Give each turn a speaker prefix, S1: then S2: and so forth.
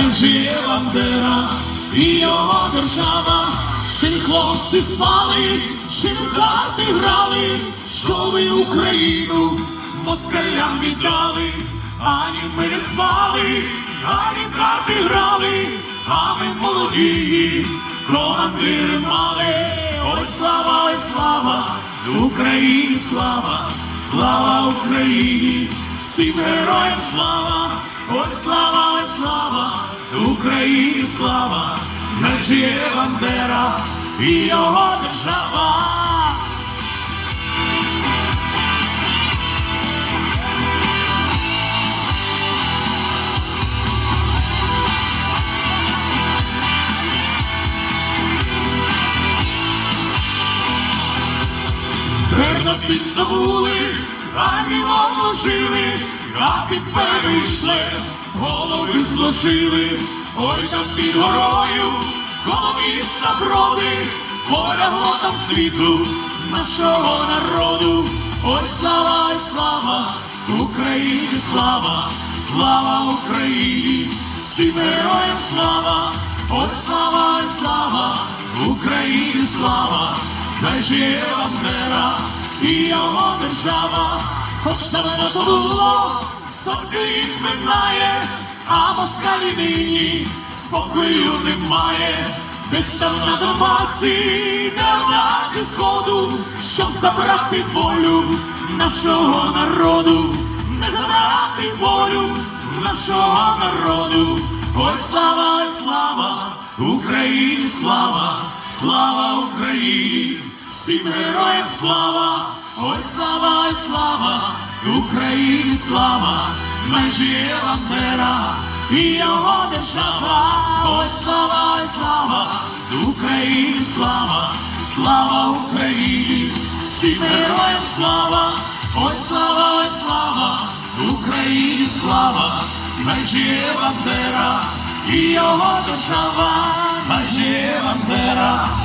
S1: жиє Бандера і його держава, ще хлопці спали, ще в карти грали, що ви Україну москалям віддали, ані ми не спали, ані в карти грали, а ми молоді, командири мали, ой слава, ой слава, Україні слава, слава Україні, всім героям слава, ой слава, ой слава, Україні слава, жиє Бандера і його держава. Терно підставули, а жили, а під перейшли, голови зложили, ой там під горою, коло міста броди, полягло там світу нашого народу, ой слава, ой слава, Україні слава, слава Україні, всім героям слава, ой слава, ой слава, Україні слава. Хай жиє Бандера і його держава, хоч давно то було, літ минає, а москалі нині спокою немає. Там на Донбасі, де вона зі сходу, щоб забрати волю нашого народу, не забрати волю нашого народу. Ой, слава, ой, слава, Україні слава, слава Україні, всім героям слава, ой, слава, ой, слава, Україні слава, найжиє Бандера і його держава, ой, слава, ой, слава, Україні слава, слава Україні, всім героям слава, ой, слава, ой, слава, Україні слава, найжиє Бандера і його держава, найжиє Бандера.